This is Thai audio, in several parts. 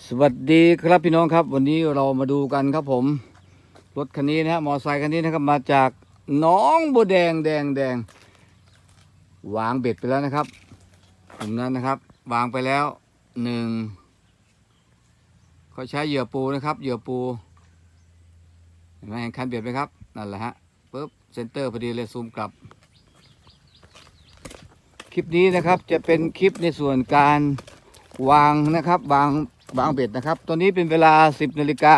สวัสดีครับพี่น้องครับ วันนี้เรามาดูกันครับผม รถคันนี้นะฮะมอเตอร์ไซค์คันนี้นะครับมาจากหน้องบัวแดงแดงแดงวางเบ็ดไปแล้วนะครับกลุ่มนั้นนะครับ วางไปแล้วหนึ่งเขาใช้เหยื่อปูนะครับ เหยื่อปูเห็นไหมเห็นคันเบ็ดไหมครับนั่นแหละฮะปุ๊บเซนเตอร์พอดีเลยซูมกลับ คลิปนี้นะครับจะเป็นคลิปในส่วนการวางนะครับ วาง วางเบ็ดนะครับ ตอนนี้เป็นเวลา 10นาฬิกา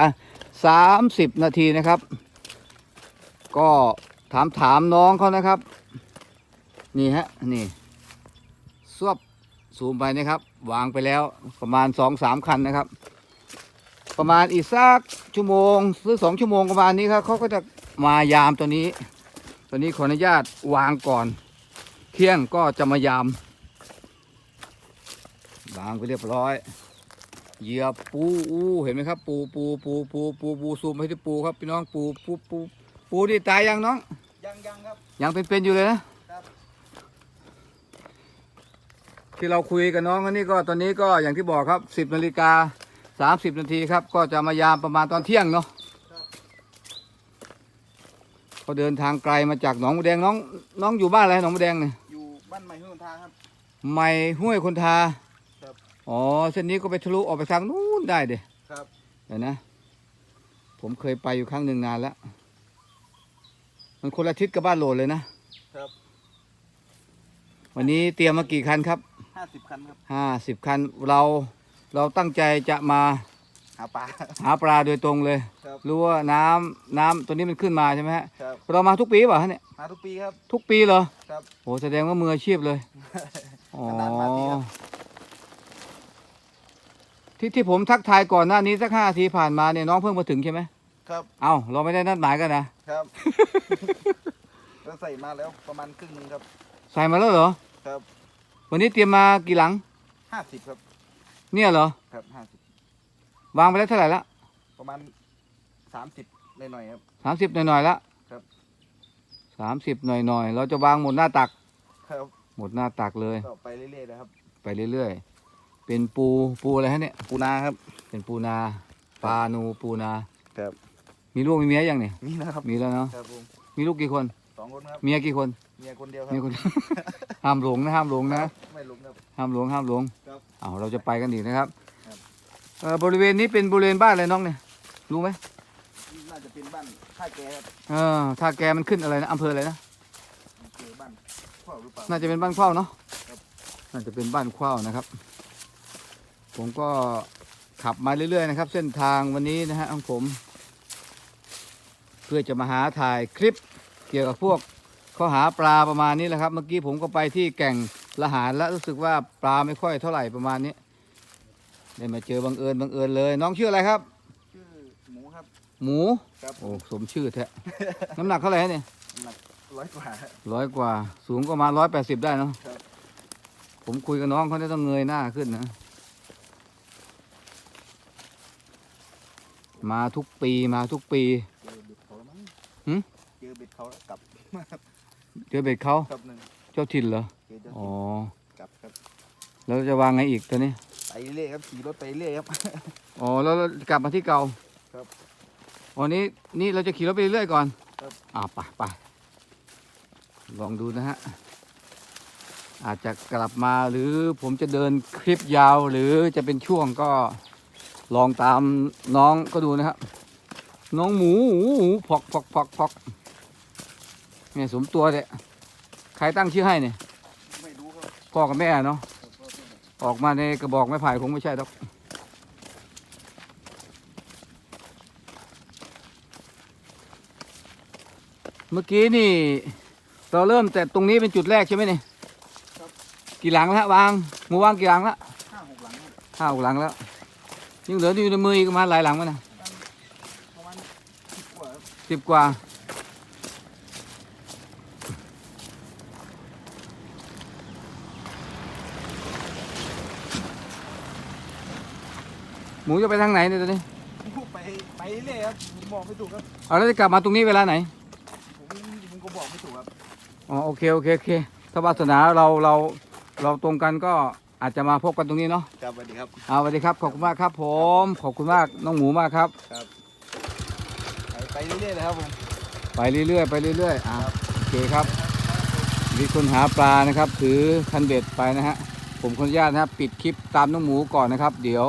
30 นาทีนะครับ ก็ถามถามน้องเขานะครับ นี่ฮะนี่สวบซูมไปนะครับ วางไปแล้วประมาณ 2-3 คันนะครับ ประมาณอีกสักชั่วโมงหรือสองชั่วโมงประมาณนี้ครับเขาก็จะมายามตัวนี้ ตัวนี้ขออนุญาตวางก่อน เที่ยงก็จะมายามวางไปเรียบร้อย เหยื่อปูอู้เห็นไหมครับ ปูปูปูปูปูปูซูมไปที่ปูครับพี่น้องปูปูปูปูนี่ตายยังน้องยังยังครับยังเป็นๆอยู่เลยนะครับที่เราคุยกับน้องคนนี้ก็ตอนนี้ก็อย่างที่บอกครับสิบนาฬิกาสามสิบนาทีครับ ก็จะมายามประมาณตอนเที่ยงเนาะเขาเดินทางไกลมาจากหนองบัวแดงน้อง น้องอยู่บ้านอะไรหนองบัวแดงเนี่ยอยู่บ้านใหม่ห้วยหนทางครับไม่ห้วยคนทาครับ อ๋อเส้นนี้ก็ไปทะลุออกไปทางนู้นได้เด้ครับเดี๋ยวนะ ผมเคยไปอยู่ครั้งหนึ่งนานแล้ว มันคนละทิศกับบ้านโหลดเลยนะครับวันนี้เตรียมมากี่คันครับห้าสิบคันครับห้าสิบคันเราเราตั้งใจจะมาหาปลา หาปลาโดยตรงเลยครับรู้ว่าน้ำน้ำตัวนี้มันขึ้นมาใช่ไหมฮะครับ เรามาทุกปีเปล่ะฮะเนี่ยมาทุกปีครับ ทุกปีเหรอครับโอ้แสดงว่ามืออาชีพเลยอ๋อนานๆมาทีครับ ที่ที่ผมทักทายก่อนหน้านี้สักห้าทีผ่านมาเนี่ยน้องเพิ่งมาถึงใช่ไหมครับเอ้าเราไม่ได้นัดหมายกันนะครับ แล้วใส่มาแล้วประมาณครึ่งหนึงครับใส่มาแล้วเหรอ ครับวันนี้เตรียมมากี่หลัง ห้าสิบครับเนี่ยเหรอ ครับห้าสิบวางไปแล้วเท่าไหร่ละประมาณสามสิบหน่อยๆครับ สามสิบหน่อยๆละครับ สามสิบหน่อยๆ เราจะวางหมดหน้าตัก ครับหมดหน้าตักเลย ก็ไปเรื่อยๆนะครับ ไปเรื่อยๆ เป็นปูปูอะไรฮะเนี่ยปูนาครับ เป็นปูนาปลานูปูนา ครับ มีลูกมีเมียยังเนี่ยนี่นะครับมีแล้วเนาะครับผมมีลูกกี่คนสองคนครับเมียกี่คนเมียคนเดียวครัเมียคนห้ามหลงนะห้ามหลงนะไม่หลุมครับห้ามหลงห้ามหลงครับเอาเราจะไปกันอีกนะครับครับเอ่อบริเวณนี้เป็นบริเวณบ้านอะไรน้องเนี่ยรู้ไหมน่าจะเป็นบ้านท่าแกครับเออถ้าแกมันขึ้นอะไรนะอำเภออะไรนะเจอบ้านพ่อหรือเปล่าน่าจะเป็นบ้านเข้าวเนาะครับน่าจะเป็นบ้านเข้าวนะครับ ผมก็ขับมาเรื่อยๆนะครับ เส้นทางวันนี้นะฮะของผม เพื่อจะมาหาถ่ายคลิปเกี่ยวกับพวกเขาหาปลาประมาณนี้แหละครับ เมื่อกี้ผมก็ไปที่แก่งละหารแล้วรู้สึกว่าปลาไม่ค่อยเท่าไหร่ประมาณนี้ได้มาเจอบังเอิญบังเอิญเลย น้องชื่ออะไรครับ ชื่อหมูครับ หมูครับโอ้สมชื่อแท้น้ำหนักเท่าไหร่ฮะเนี่ยหนักร้อยกว่าร้อยกว่า สูงก็ประมาร้อยแปดสิบได้เนาะครับผมคุยกับน้องเขาได้ต้องเงยหน้าขึ้นนะ มาทุกปีมาทุกปี เจอเบ็ดเขาแล้วมั้งหึ เจอเบ็ดเขาแล้วกลับเจอเบ็ดเขาครับหนึ่งเจ้าถิ่นเหรอเจอเจ้าอ๋อกลับครับแล้วจะวางไงอีกตัวนี้ไปเรื่อยครับขี่รถไปเรื่อยครับ อ๋อแล้วเรากลับมาที่เก่าครับอ๋อนี้นี่เราจะขี่รถไปเรื่อยๆก่อนครับ อ่าไปไปลองดูนะฮะอาจจะกลับมาหรือผมจะเดินคลิปยาวหรือจะเป็นช่วงก็ ลองตามน้องก็ดูนะครับ น้องหมูหมูหมูพอกพอกพอกพอกเนี่ยสมตัวเลยใครตั้งชื่อให้เนี่ยไม่รู้ครับพ่อกับแม่เนาะออกมาในกระบอกไม้ไผ่คงไม่ใช่หรอกเมื่อกี้นี่ เราเริ่มแต่ตรงนี้เป็นจุดแรกใช่ไหมเนี่ยกี่หลังแล้ววางหมูวางกี่หลังแล้วห้าหกหลังครับห้าหกหลังแล้ว ยังเหลืออยู่ในมืออีกประมาณหลายหลังมั้ยนะประมาณสิบกว่าครับสิบกว่าหมูจะไปทางไหนเนี่ยตอนนี้ไปไปเรื่อยครับผมบอกไม่ถูกครับเอาแล้วจะกลับมาตรงนี้เวลาไหนผมผมก็บอกไม่ถูกครับอ๋อโอเคโอเคโอเคถ้าวาสนาเราเราเราตรงกันก็ อาจจะมาพบกันตรงนี้เนาะครับสวัสดีครับ เอาสวัสดีครับ ขอบคุณมากครับ ผม ขอบคุณมากน้องหมูมากครับ ครับไปไปเรื่อยๆเลยครับผม ไปเรื่อยๆไปเรื่อยๆอะโอเคครับมีคนหาปลานะครับ ถือคันเบ็ดไปนะฮะผมขออนุญาตนะครับ ปิดคลิปตามน้องหมูก่อนนะครับ เดี๋ยว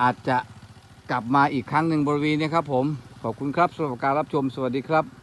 อาจจะกลับมาอีกครั้งหนึ่งบริเวณนี้ครับ ผมขอบคุณครับสำหรับการรับชมสวัสดีครับ